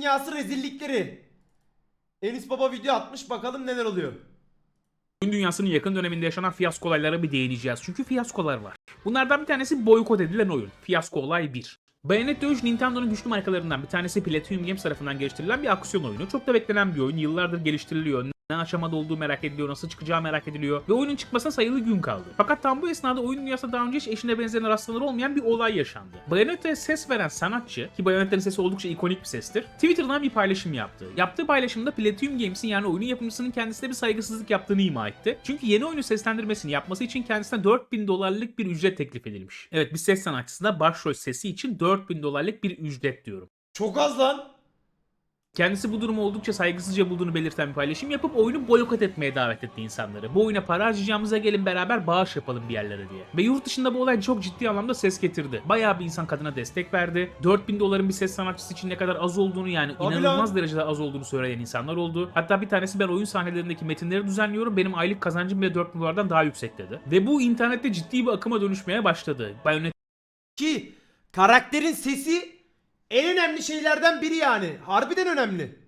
dünyası rezillikleri. Enis Baba video atmış bakalım neler oluyor. Oyun dünyasının yakın döneminde yaşanan fiyasko olaylara bir değineceğiz. Çünkü fiyaskolar var. Bunlardan bir tanesi boykot edilen oyun. Fiyasko olay 1. Bayonetta 3 Nintendo'nun güçlü markalarından bir tanesi Platinum Games tarafından geliştirilen bir aksiyon oyunu. Çok da beklenen bir oyun. Yıllardır geliştiriliyor. Ne aşamada olduğu merak ediliyor, nasıl çıkacağı merak ediliyor ve oyunun çıkmasına sayılı gün kaldı. Fakat tam bu esnada oyun dünyasında daha önce hiç eşine benzerine rastlanır olmayan bir olay yaşandı. Bayonetta'ya ses veren sanatçı, ki Bayonetta'nın sesi oldukça ikonik bir sestir, Twitter'dan bir paylaşım yaptı. Yaptığı paylaşımda Platinum Games'in yani oyunun yapımcısının kendisine bir saygısızlık yaptığını ima etti. Çünkü yeni oyunu seslendirmesini yapması için kendisine 4000 dolarlık bir ücret teklif edilmiş. Evet bir ses sanatçısına başrol sesi için 4000 dolarlık bir ücret diyorum. Çok az lan. Kendisi bu durumu oldukça saygısızca bulduğunu belirten bir paylaşım yapıp oyunu boykot etmeye davet etti insanları. Bu oyuna para harcayacağımıza gelin beraber bağış yapalım bir yerlere diye. Ve yurt dışında bu olay çok ciddi anlamda ses getirdi. Bayağı bir insan kadına destek verdi. 4000 doların bir ses sanatçısı için ne kadar az olduğunu yani Abi inanılmaz lan. derecede az olduğunu söyleyen insanlar oldu. Hatta bir tanesi ben oyun sahnelerindeki metinleri düzenliyorum. Benim aylık kazancım bile 4000 dolardan daha yüksek dedi. Ve bu internette ciddi bir akıma dönüşmeye başladı. Bayonetta Ki karakterin sesi en önemli şeylerden biri yani. Harbiden önemli.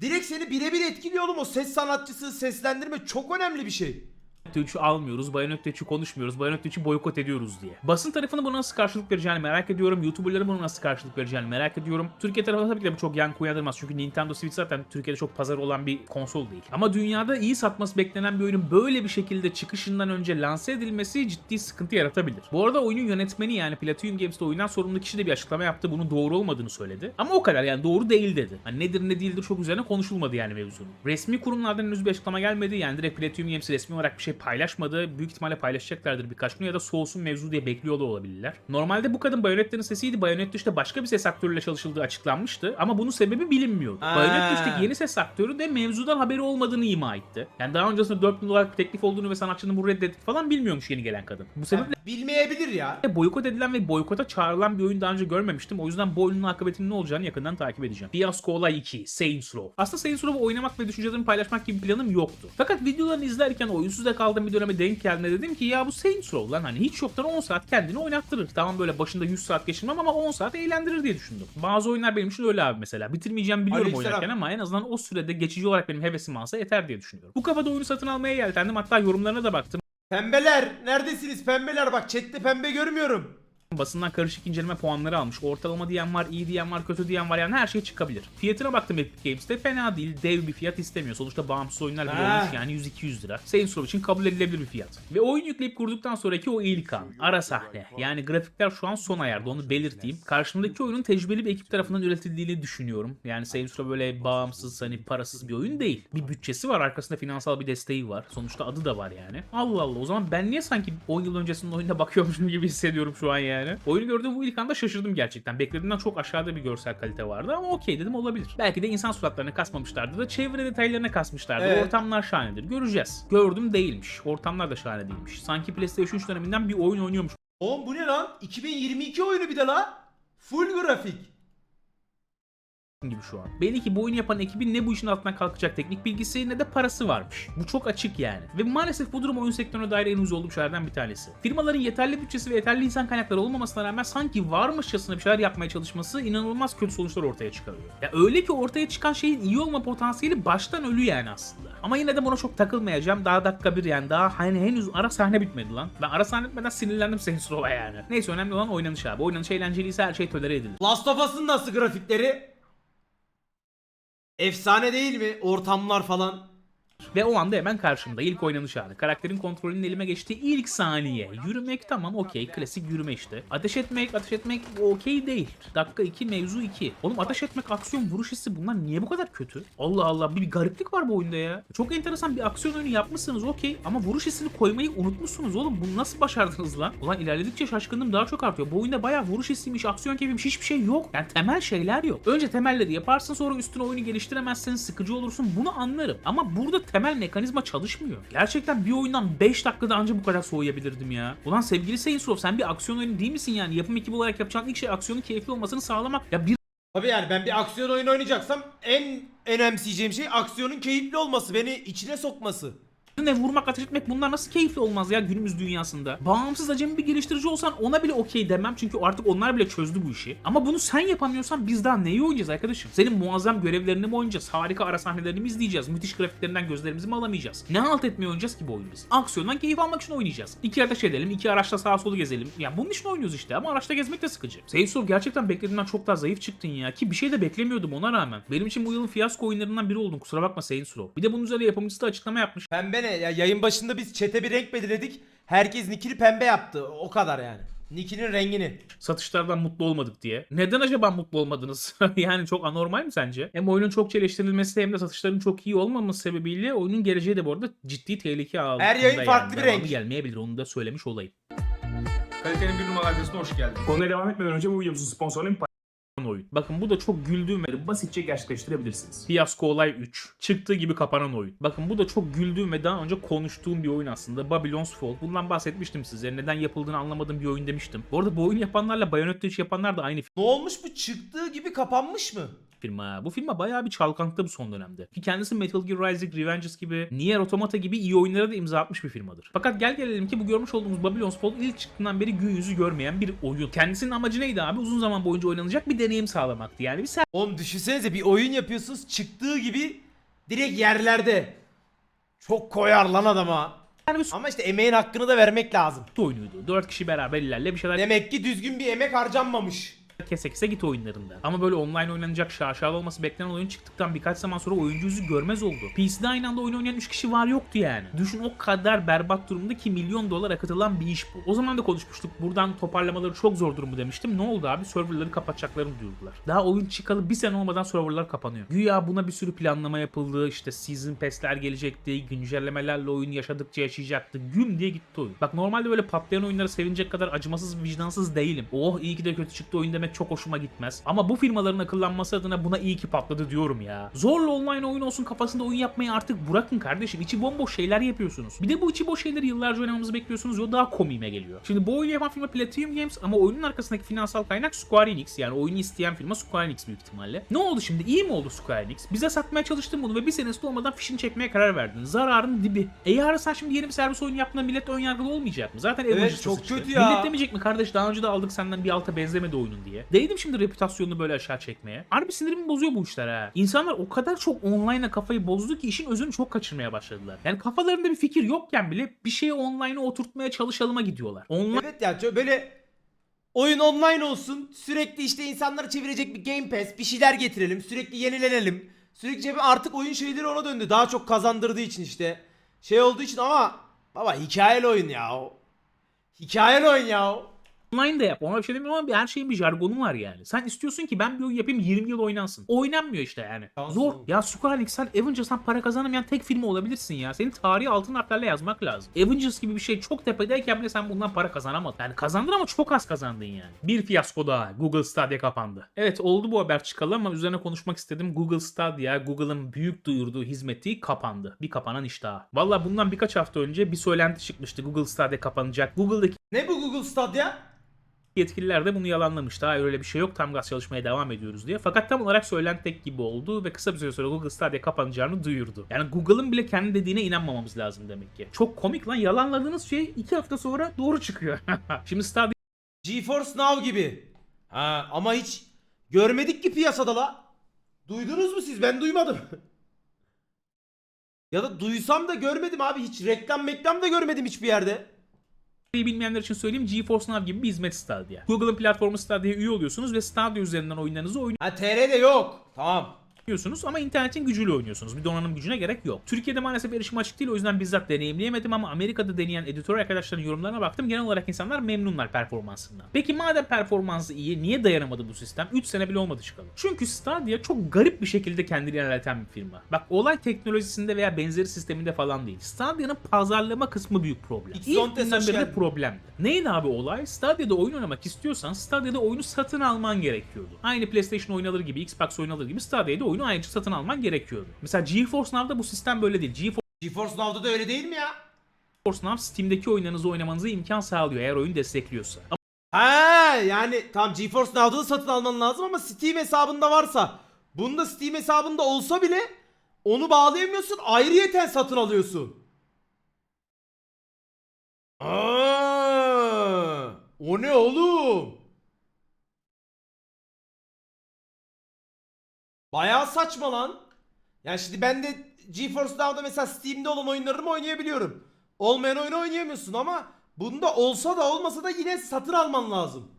Direkt seni birebir etkiliyor oğlum o ses sanatçısı, seslendirme çok önemli bir şey. Bayonetta 3'ü almıyoruz, Bayonetta 3'ü konuşmuyoruz, Bayonetta 3'ü boykot ediyoruz diye. Basın tarafını buna nasıl karşılık vereceğini merak ediyorum. YouTuber'ların buna nasıl karşılık vereceğini merak ediyorum. Türkiye tarafı tabii ki de bu çok yankı uyandırmaz. Çünkü Nintendo Switch zaten Türkiye'de çok pazar olan bir konsol değil. Ama dünyada iyi satması beklenen bir oyunun böyle bir şekilde çıkışından önce lanse edilmesi ciddi sıkıntı yaratabilir. Bu arada oyunun yönetmeni yani Platinum Games'te oyundan sorumlu kişi de bir açıklama yaptı. Bunun doğru olmadığını söyledi. Ama o kadar yani doğru değil dedi. Hani nedir ne değildir çok üzerine konuşulmadı yani mevzunun. Resmi kurumlardan henüz bir açıklama gelmedi. Yani direkt Platinum Games resmi olarak bir şey paylaşmadı. Büyük ihtimalle paylaşacaklardır birkaç gün ya da soğusun mevzu diye bekliyor da olabilirler. Normalde bu kadın Bayonetta'nın sesiydi. Bayonetta işte başka bir ses aktörüyle çalışıldığı açıklanmıştı. Ama bunun sebebi bilinmiyordu. Ha. Bayonetta üçteki yeni ses aktörü de mevzudan haberi olmadığını ima etti. Yani daha öncesinde 4000 dolarlık bir teklif olduğunu ve sanatçının bu reddettiğini falan bilmiyormuş yeni gelen kadın. Bu sebeple Bilmeyebilir ya. boykot edilen ve boykota çağrılan bir oyun daha önce görmemiştim. O yüzden bu oyunun akıbetinin ne olacağını yakından takip edeceğim. Fiasco Olay 2, Saints Row. Aslında Saints Row'u oynamak ve düşüncelerimi paylaşmak gibi planım yoktu. Fakat videolarını izlerken oyunsuz da kaldığım bir döneme denk geldiğinde dedim ki ya bu Saints Row lan hani hiç yoktan 10 saat kendini oynattırır. Tamam böyle başında 100 saat geçirmem ama 10 saat eğlendirir diye düşündüm. Bazı oyunlar benim için öyle abi mesela. Bitirmeyeceğim biliyorum Aleykümselam. oynarken ama en azından o sürede geçici olarak benim hevesim alsa yeter diye düşünüyorum. Bu kafada oyunu satın almaya yeltendim hatta yorumlarına da baktım. Pembeler neredesiniz pembeler bak chatte pembe görmüyorum. Basından karışık inceleme puanları almış. Ortalama diyen var, iyi diyen var, kötü diyen var yani her şey çıkabilir. Fiyatına baktım Epic Games'te fena değil. Dev bir fiyat istemiyor. Sonuçta bağımsız oyunlar bile olmuş yani 100-200 lira. Saints Row için kabul edilebilir bir fiyat. Ve oyun yükleyip kurduktan sonraki o ilk an. Ara sahne. Yani grafikler şu an son ayarda onu belirteyim. Karşımdaki oyunun tecrübeli bir ekip tarafından üretildiğini düşünüyorum. Yani Saints Row böyle bağımsız hani parasız bir oyun değil. Bir bütçesi var arkasında finansal bir desteği var. Sonuçta adı da var yani. Allah Allah o zaman ben niye sanki 10 yıl öncesinin oyununa bakıyormuşum gibi hissediyorum şu an yani. Oyunu gördüğüm bu ilk anda şaşırdım gerçekten. Beklediğimden çok aşağıda bir görsel kalite vardı ama okey dedim olabilir. Belki de insan suratlarına kasmamışlardı da çevre detaylarına kasmışlardı. Evet. Ortamlar şahanedir. Göreceğiz. Gördüm değilmiş. Ortamlar da şahane değilmiş. Sanki PlayStation 3 döneminden bir oyun oynuyormuş Oğlum bu ne lan? 2022 oyunu bir de la. Full grafik. Gibi şu an. Belli ki bu oyunu yapan ekibin ne bu işin altından kalkacak teknik bilgisi ne de parası varmış. Bu çok açık yani. Ve maalesef bu durum oyun sektörüne dair en uzun olduğum şeylerden bir tanesi. Firmaların yeterli bütçesi ve yeterli insan kaynakları olmamasına rağmen sanki varmışçasına bir şeyler yapmaya çalışması inanılmaz kötü sonuçlar ortaya çıkarıyor. Ya öyle ki ortaya çıkan şeyin iyi olma potansiyeli baştan ölü yani aslında. Ama yine de buna çok takılmayacağım. Daha dakika bir yani daha hani henüz ara sahne bitmedi lan. Ben ara sahne bitmeden sinirlendim Saints Row'a yani. Neyse önemli olan oynanış abi. Oynanış eğlenceliyse her şey tolere edilir. Last of Us'ın nasıl grafikleri? Efsane değil mi? Ortamlar falan. Ve o anda hemen karşımda ilk oynanış anı. Karakterin kontrolünün elime geçtiği ilk saniye. Yürümek tamam okey klasik yürüme işte. Ateş etmek ateş etmek okey değil. Dakika 2 mevzu 2. Oğlum ateş etmek aksiyon vuruş hissi bunlar niye bu kadar kötü? Allah Allah bir, gariplik var bu oyunda ya. Çok enteresan bir aksiyon oyunu yapmışsınız okey ama vuruş hissini koymayı unutmuşsunuz oğlum. Bunu nasıl başardınız lan? Ulan ilerledikçe şaşkınlığım daha çok artıyor. Bu oyunda bayağı vuruş hissiymiş, aksiyon keyfiymiş hiçbir şey yok. Yani temel şeyler yok. Önce temelleri yaparsın sonra üstüne oyunu geliştiremezsen sıkıcı olursun bunu anlarım. Ama burada temel mekanizma çalışmıyor. Gerçekten bir oyundan 5 dakikada anca bu kadar soğuyabilirdim ya. Ulan sevgili Saints Row sen bir aksiyon oyunu değil misin yani? Yapım ekibi olarak yapacağın ilk şey aksiyonun keyifli olmasını sağlamak. Ya bir Tabii yani ben bir aksiyon oyunu oynayacaksam en önemseyeceğim şey aksiyonun keyifli olması, beni içine sokması. Ne vurmak, ateş etmek bunlar nasıl keyifli olmaz ya günümüz dünyasında. Bağımsız acemi bir geliştirici olsan ona bile okey demem çünkü artık onlar bile çözdü bu işi. Ama bunu sen yapamıyorsan biz daha neyi oynayacağız arkadaşım? Senin muazzam görevlerini mi oynayacağız? Harika ara sahnelerini mi izleyeceğiz? Müthiş grafiklerinden gözlerimizi mi alamayacağız? Ne halt etmeye oynayacağız ki bu oyunu biz? Aksiyondan keyif almak için oynayacağız. İki ateş edelim, iki araçla sağa solu gezelim. Ya bunun için oynuyoruz işte ama araçta gezmek de sıkıcı. Seysour gerçekten beklediğimden çok daha zayıf çıktın ya ki bir şey de beklemiyordum ona rağmen. Benim için bu yılın fiyasko oyunlarından biri oldun kusura bakma Saints Row. Bir de bunun üzerine yapımcısı da açıklama yapmış. Pembe ne? Ya yayın başında biz çete bir renk belirledik. Herkes Nick'ini pembe yaptı. O kadar yani. Nick'inin rengini. satışlardan mutlu olmadık diye. Neden acaba mutlu olmadınız? yani çok anormal mi sence? Hem oyunun çok eleştirilmesi hem de satışların çok iyi olmaması sebebiyle oyunun geleceği de bu arada ciddi tehlike altında. Her yayın yani. farklı bir Devamı renk. gelmeyebilir onu da söylemiş olayım. Kalitenin bir numaralı adresine hoş geldin. Konuya devam etmeden önce bu videomuzun sponsoruyum oyun. Bakın bu da çok güldüğüm ve basitçe gerçekleştirebilirsiniz. Fiyasko Olay 3. Çıktığı gibi kapanan oyun. Bakın bu da çok güldüğüm ve daha önce konuştuğum bir oyun aslında. Babylon's Fall. Bundan bahsetmiştim size. Neden yapıldığını anlamadığım bir oyun demiştim. Bu arada bu oyunu yapanlarla Bayonetta 3 yapanlar da aynı Ne olmuş bu? Çıktığı gibi kapanmış mı? Firma. Bu firma bayağı bir çalkantıda bu son dönemde. Ki kendisi Metal Gear Rising, Revengeance gibi, Nier Automata gibi iyi oyunlara da imza atmış bir firmadır. Fakat gel gelelim ki bu görmüş olduğumuz Babylon's Fall ilk çıktığından beri gün yüzü görmeyen bir oyun. Kendisinin amacı neydi abi? Uzun zaman boyunca oynanacak bir deneyim sağlamaktı. Yani bir Oğlum düşünsenize bir oyun yapıyorsunuz çıktığı gibi direkt yerlerde. Çok koyar lan adama. servis Ama işte emeğin hakkını da vermek lazım. oyunuydu. 4 kişi beraber ilerle bir şeyler Demek ki düzgün bir emek harcanmamış. Kese kese git oyunlarında. Ama böyle online oynanacak şaşalı olması beklenen oyun çıktıktan birkaç zaman sonra oyuncu yüzü görmez oldu. PC'de aynı anda oyun oynayan 3 kişi var yoktu yani. Düşün o kadar berbat durumda ki milyon dolar akıtılan bir iş bu. O zaman da konuşmuştuk. Buradan toparlamaları çok zor durumu demiştim. Ne oldu abi? Serverları kapatacaklarını duyurdular. Daha oyun çıkalı bir sene olmadan serverlar kapanıyor. Güya buna bir sürü planlama yapıldı. İşte season pass'ler gelecekti. Güncellemelerle oyun yaşadıkça yaşayacaktı. Güm diye gitti oyun. Bak normalde böyle patlayan oyunları sevinecek kadar acımasız vicdansız değilim. Oh iyi ki de kötü çıktı oyun demek çok hoşuma gitmez. Ama bu firmaların akıllanması adına buna iyi ki patladı diyorum ya. Zorla online oyun olsun kafasında oyun yapmayı artık bırakın kardeşim. İçi bomboş şeyler yapıyorsunuz. Bir de bu içi boş şeyleri yıllarca oynamamızı bekliyorsunuz. O daha komiğime geliyor. Şimdi bu oyunu yapan firma Platinum Games ama oyunun arkasındaki finansal kaynak Square Enix. Yani oyunu isteyen firma Square Enix büyük ihtimalle. Ne oldu şimdi? İyi mi oldu Square Enix? Bize satmaya çalıştın bunu ve bir senesi olmadan fişini çekmeye karar verdin. Zararın dibi. E yarın sen şimdi yeni bir servis oyunu yaptığında millet ön yargılı olmayacak mı? Zaten Evet, çok kötü ya. Millet demeyecek mi kardeş daha önce de aldık senden bir alta benzemedi oyunun diye. Değdim şimdi reputasyonunu böyle aşağı çekmeye. Harbi sinirimi bozuyor bu işler ha. İnsanlar o kadar çok online'a kafayı bozdu ki işin özünü çok kaçırmaya başladılar. Yani kafalarında bir fikir yokken bile bir şeyi online'a oturtmaya çalışalıma gidiyorlar. Online Evet ya çö- böyle oyun online olsun. Sürekli işte insanları çevirecek bir Game Pass, bir şeyler getirelim. Sürekli yenilenelim. Sürekli artık oyun şeyleri ona döndü. Daha çok kazandırdığı için işte. Şey olduğu için ama baba hikayeli oyun ya. o. Hikayeli oyun ya. Online de yap. Ona bir şey demiyorum ama her şeyin bir jargonu var yani. Sen istiyorsun ki ben bir oyun yapayım 20 yıl oynansın. Oynanmıyor işte yani. Şanslı Zor. Ya Square Enix sen Avengers'tan para kazanamayan tek firma olabilirsin ya. Senin tarihi altın harflerle yazmak lazım. Avengers gibi bir şey çok tepedeyken bile sen bundan para kazanamadın. Yani kazandın ama çok az kazandın yani. Bir fiyasko daha. Google Stadia kapandı. Evet oldu bu haber çıkalı ama üzerine konuşmak istedim. Google Stadia, Google'ın büyük duyurduğu hizmeti kapandı. Bir kapanan iş daha. Valla bundan birkaç hafta önce bir söylenti çıkmıştı. Google Stadia kapanacak. Google'daki Ne bu Google Stadia? Yetkililer de bunu yalanlamıştı. Hayır öyle bir şey yok tam gaz çalışmaya devam ediyoruz diye. Fakat tam olarak söylenti tek gibi oldu ve kısa bir süre sonra Google Stadia kapanacağını duyurdu. Yani Google'ın bile kendi dediğine inanmamamız lazım demek ki. Çok komik lan yalanladığınız şey iki hafta sonra doğru çıkıyor. Şimdi Stadia GeForce Now gibi. Ha ama hiç görmedik ki piyasada la. Duydunuz mu siz? Ben duymadım. ya da duysam da görmedim abi. Hiç reklam meklam da görmedim hiçbir yerde. Bilmeyenler için söyleyeyim GeForce Now gibi bir hizmet Stadia. Google'ın platformu Stadia'ya üye oluyorsunuz ve Stadia üzerinden oyunlarınızı Ha TR'de yok. Tamam. Oynuyorsunuz ama internetin gücüyle oynuyorsunuz. Bir donanım gücüne gerek yok. Türkiye'de maalesef erişim açık değil o yüzden bizzat deneyimleyemedim ama Amerika'da deneyen editör arkadaşların yorumlarına baktım. Genel olarak insanlar memnunlar performansından. Peki madem performansı iyi niye dayanamadı bu sistem? 3 sene bile olmadı çıkalım. Çünkü Stadia çok garip bir şekilde kendini ilerleten bir firma. Bak olay teknolojisinde veya benzeri sisteminde falan değil. Stadia'nın pazarlama kısmı büyük problem. X10 İlk günden beri de problemdi. Neydi abi olay? Stadia'da oyun oynamak istiyorsan Stadia'da oyunu satın alman gerekiyordu. Aynı PlayStation oyun alır gibi, Xbox oyun alır gibi Stadia'da oyunu ayrıca satın alman gerekiyordu. Mesela GeForce Now'da bu sistem böyle değil. GeForce GeForce Now'da da öyle değil mi ya? Now Steam'deki oyunlarınızı oynamanıza imkan sağlıyor eğer oyun destekliyorsa. Ha yani tam GeForce Now'da da satın alman lazım ama Steam hesabında varsa bunda Steam hesabında olsa bile onu bağlayamıyorsun ayrıyeten satın alıyorsun. Aa, o ne oğlum? Bayağı saçma lan. Yani şimdi ben de GeForce Now'da mesela Steam'de olan oyunlarımı oynayabiliyorum. Olmayan oyunu oynayamıyorsun ama bunda olsa da olmasa da yine satın alman lazım.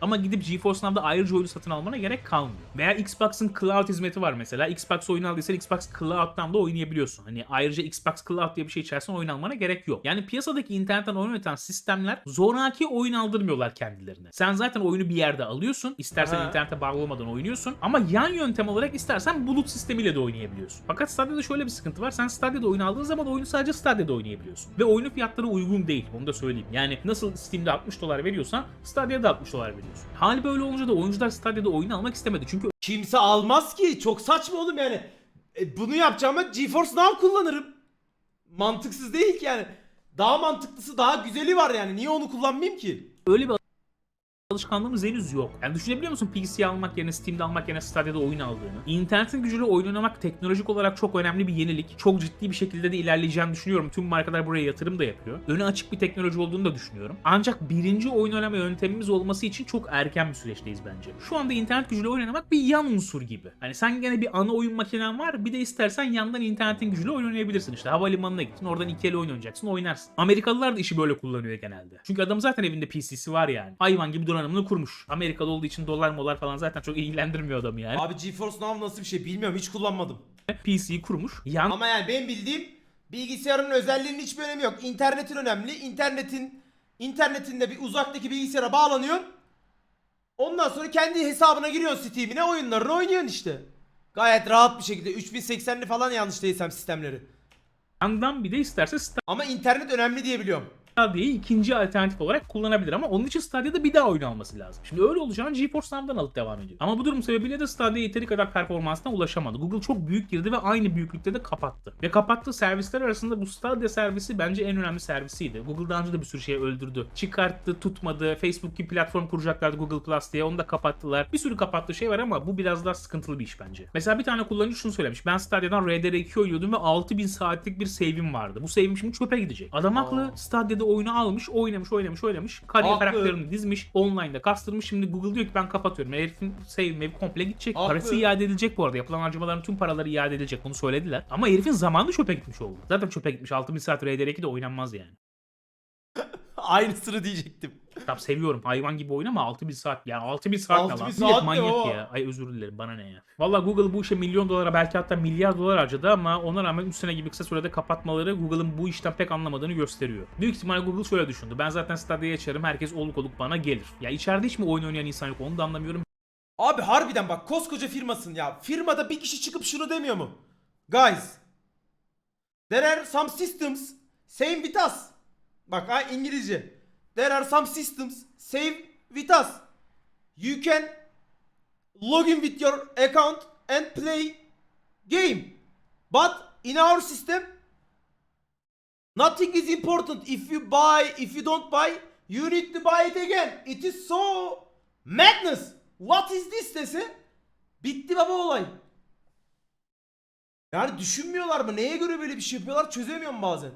Ama gidip GeForce Now'da ayrıca oyunu satın almana gerek kalmıyor. Veya Xbox'ın Cloud hizmeti var mesela. Xbox oyunu aldıysan Xbox Cloud'dan da oynayabiliyorsun. Hani ayrıca Xbox Cloud diye bir şey içerisinde oyun almana gerek yok. Yani piyasadaki internetten oyun üreten sistemler zoraki oyun aldırmıyorlar kendilerine. Sen zaten oyunu bir yerde alıyorsun. İstersen Ha. internete bağlı olmadan oynuyorsun. Ama yan yöntem olarak istersen bulut sistemiyle de oynayabiliyorsun. Fakat Stadia'da şöyle bir sıkıntı var. Sen Stadia'da oyun aldığın zaman oyunu sadece Stadia'da oynayabiliyorsun. Ve oyunun fiyatları uygun değil. Onu da söyleyeyim. Yani nasıl Steam'de 60 dolar veriyorsan Stadia'da 60 dolar veriyorsun. Hal böyle olunca da oyuncular Stadia'da oyun almak istemedi. Çünkü Kimse almaz ki. Çok saçma oğlum yani. E, bunu yapacağıma GeForce Now kullanırım. Mantıksız değil ki yani. Daha mantıklısı, daha güzeli var yani. Niye onu kullanmayayım ki? öyle bir alışkanlığımız henüz yok. Yani düşünebiliyor musun PC almak yerine Steam'de almak yerine Stadia'da oyun aldığını? İnternetin gücüyle oyun oynamak teknolojik olarak çok önemli bir yenilik. Çok ciddi bir şekilde de ilerleyeceğini düşünüyorum. Tüm markalar buraya yatırım da yapıyor. Öne açık bir teknoloji olduğunu da düşünüyorum. Ancak birinci oyun oynama yöntemimiz olması için çok erken bir süreçteyiz bence. Şu anda internet gücüyle oynamak bir yan unsur gibi. Hani sen gene bir ana oyun makinen var bir de istersen yandan internetin gücüyle oynayabilirsin. İşte havalimanına gittin oradan iki el oyun oynayacaksın oynarsın. Amerikalılar da işi böyle kullanıyor genelde. Çünkü adam zaten evinde PC'si var yani. Hayvan gibi donanımını kurmuş. Amerikalı olduğu için dolar molar falan zaten çok ilgilendirmiyor adamı yani. Abi GeForce Now nasıl bir şey bilmiyorum. Hiç kullanmadım. PC'yi kurmuş. Yan Ama yani benim bildiğim bilgisayarın özelliğinin hiçbir önemi yok. İnternetin önemli. İnternetin internetinde bir uzaktaki bilgisayara bağlanıyor. Ondan sonra kendi hesabına giriyorsun Steam'ine oyunlarını oynuyorsun işte. Gayet rahat bir şekilde 3080'li falan yanlış değilsem sistemleri. yandan bir de isterse Ama internet önemli diye biliyorum. Stadia'yı ikinci alternatif olarak kullanabilir ama onun için Stadia'da bir daha oyun alması lazım. Şimdi öyle olacağını GeForce Now'dan alıp devam ediyor. Ama bu durum sebebiyle de Stadia yeteri kadar performansına ulaşamadı. Google çok büyük girdi ve aynı büyüklükte de kapattı. Ve kapattığı servisler arasında bu Stadia servisi bence en önemli servisiydi. Google daha önce de bir sürü şey öldürdü. Çıkarttı, tutmadı. Facebook gibi platform kuracaklardı Google Plus diye. Onu da kapattılar. Bir sürü kapattığı şey var ama bu biraz daha sıkıntılı bir iş bence. Mesela bir tane kullanıcı şunu söylemiş. Ben Stadia'dan RDR2 oynuyordum ve 6000 saatlik bir save'im vardı. Bu save'im şimdi çöpe gidecek. Adam haklı. Stadia'da oyunu almış, oynamış, oynamış, oynamış. Kariyer Haklı. karakterini dizmiş, online'da kastırmış. Şimdi Google diyor ki ben kapatıyorum. Herifin save'im komple gidecek. Haklı. Parası iade edilecek bu arada. Yapılan harcamaların tüm paraları iade edilecek. Bunu söylediler. Ama herifin zamanı çöpe gitmiş oldu. Zaten çöpe gitmiş. 6000 saat RDR2 de oynanmaz yani. Aynısını diyecektim. Tamam seviyorum. Hayvan gibi oyun ama 6000 saat. Yani 6000 saat 6000 ne lan? saat Millet ne manyak o? ya. Ay özür dilerim bana ne ya. Valla Google bu işe milyon dolara belki hatta milyar dolar harcadı ama ona rağmen 3 sene gibi kısa sürede kapatmaları Google'ın bu işten pek anlamadığını gösteriyor. Büyük ihtimalle Google şöyle düşündü. Ben zaten Stadia'yı açarım. Herkes oluk oluk bana gelir. Ya içeride hiç mi oyun oynayan insan yok onu da anlamıyorum. Abi harbiden bak koskoca firmasın ya. Firmada bir kişi çıkıp şunu demiyor mu? Guys. There are some systems same with us. Bak ha İngilizce. There are some systems same with us. You can log in with your account and play game. But in our system nothing is important. If you buy, if you don't buy, you need to buy it again. It is so madness. What is this dese bitti baba olay. Yani düşünmüyorlar mı? Neye göre böyle bir şey yapıyorlar çözemiyorum bazen.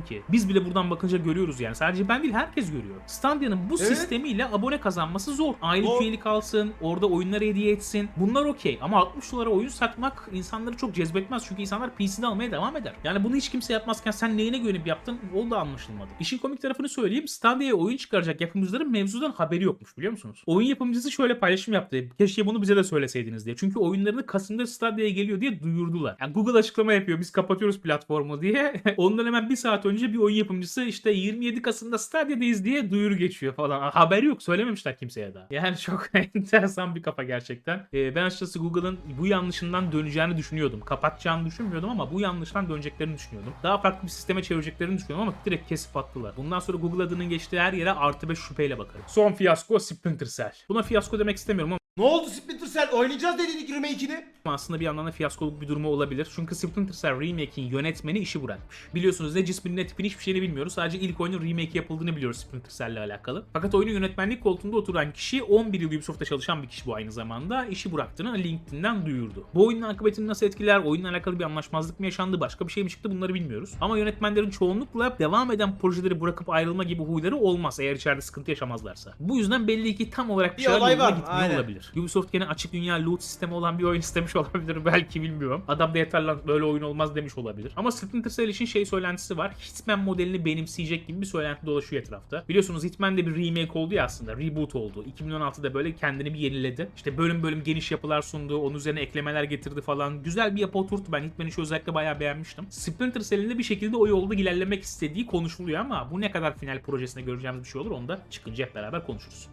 Ki. Biz bile buradan bakınca görüyoruz yani. Sadece ben değil herkes görüyor. Stadia'nın bu Evet. sistemiyle abone kazanması zor. Aylık Zor. üyelik alsın, orada oyunları hediye etsin. Bunlar okey ama 60 dolara oyun satmak insanları çok cezbetmez. Çünkü insanlar PC'de almaya devam eder. Yani bunu hiç kimse yapmazken sen neyine güvenip yaptın o da anlaşılmadı. İşin komik tarafını söyleyeyim. Stadia'ya oyun çıkaracak yapımcıların mevzudan haberi yokmuş biliyor musunuz? Oyun yapımcısı şöyle paylaşım yaptı. Keşke bunu bize de söyleseydiniz diye. Çünkü oyunlarını Kasım'da Stadia'ya geliyor diye duyurdular. Yani Google açıklama yapıyor. Biz kapatıyoruz platformu diye. Ondan hemen bir saat önce bir oyun yapımcısı işte 27 Kasım'da Stadia'dayız diye duyuru geçiyor falan. Haberi yok. Söylememişler kimseye daha. Yani çok enteresan bir kafa gerçekten. Ee, ben açıkçası Google'ın bu yanlışından döneceğini düşünüyordum. Kapatacağını düşünmüyordum ama bu yanlıştan döneceklerini düşünüyordum. Daha farklı bir sisteme çevireceklerini düşünüyordum ama direkt kesip attılar. Bundan sonra Google adının geçtiği her yere artı 5 şüpheyle bakarım. Son fiyasko Splinter Cell. Buna fiyasko demek istemiyorum ama Ne oldu Splinter Cell? Oynayacağız dedin remake'ini. Aslında bir yandan da fiyaskoluk bir durumu olabilir. Çünkü Splinter Cell Remake'in yönetmeni işi bırakmış. Biliyorsunuz ne cisminin ne tipini hiçbir şeyini bilmiyoruz. Sadece ilk oyunun remake yapıldığını biliyoruz Splinter Cell ile alakalı. Fakat oyunun yönetmenlik koltuğunda oturan kişi 11 yıl Ubisoft'ta çalışan bir kişi bu aynı zamanda. işi bıraktığını LinkedIn'den duyurdu. Bu oyunun akıbetini nasıl etkiler? Oyunla alakalı bir anlaşmazlık mı yaşandı? Başka bir şey mi çıktı? Bunları bilmiyoruz. Ama yönetmenlerin çoğunlukla devam eden projeleri bırakıp ayrılma gibi huyları olmaz eğer içeride sıkıntı yaşamazlarsa. Bu yüzden belli ki tam olarak bir Bir şeyler olay var, aynen. olabilir. Ubisoft gene açık dünya loot sistemi olan bir oyun istemiş olabilir belki bilmiyorum. Adam da yeter lan böyle oyun olmaz demiş olabilir. Ama Splinter Cell için şey söylentisi var. Hitman modelini benimseyecek gibi bir söylenti dolaşıyor etrafta. Biliyorsunuz Hitman de bir remake oldu ya aslında. Reboot oldu. 2016'da böyle kendini bir yeniledi. İşte bölüm bölüm geniş yapılar sundu. Onun üzerine eklemeler getirdi falan. Güzel bir yapı oturttu. Ben Hitman'i şu özellikle bayağı beğenmiştim. Splinter Cell'in de bir şekilde o yolda ilerlemek istediği konuşuluyor ama bu ne kadar final projesinde göreceğimiz bir şey olur onu da çıkınca hep beraber konuşuruz.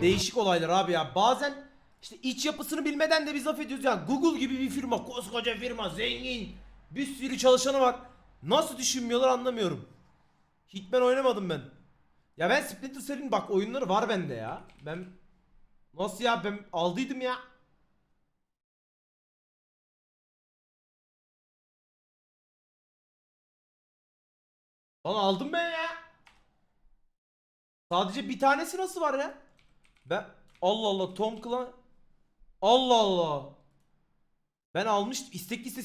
Değişik olaylar abi ya. Bazen işte iç yapısını bilmeden de biz laf ediyoruz ya. Google gibi bir firma, koskoca firma, zengin, bir sürü çalışanı var. Nasıl düşünmüyorlar anlamıyorum. Hitman oynamadım ben. Ya ben Splinter Cell'in bak oyunları var bende ya. Ben nasıl ya ben aldıydım ya. Lan aldım ben ya. Sadece bir tanesi nasıl var ya? Ben Allah Allah Tom Clan Allah Allah. Ben almıştım istek listesi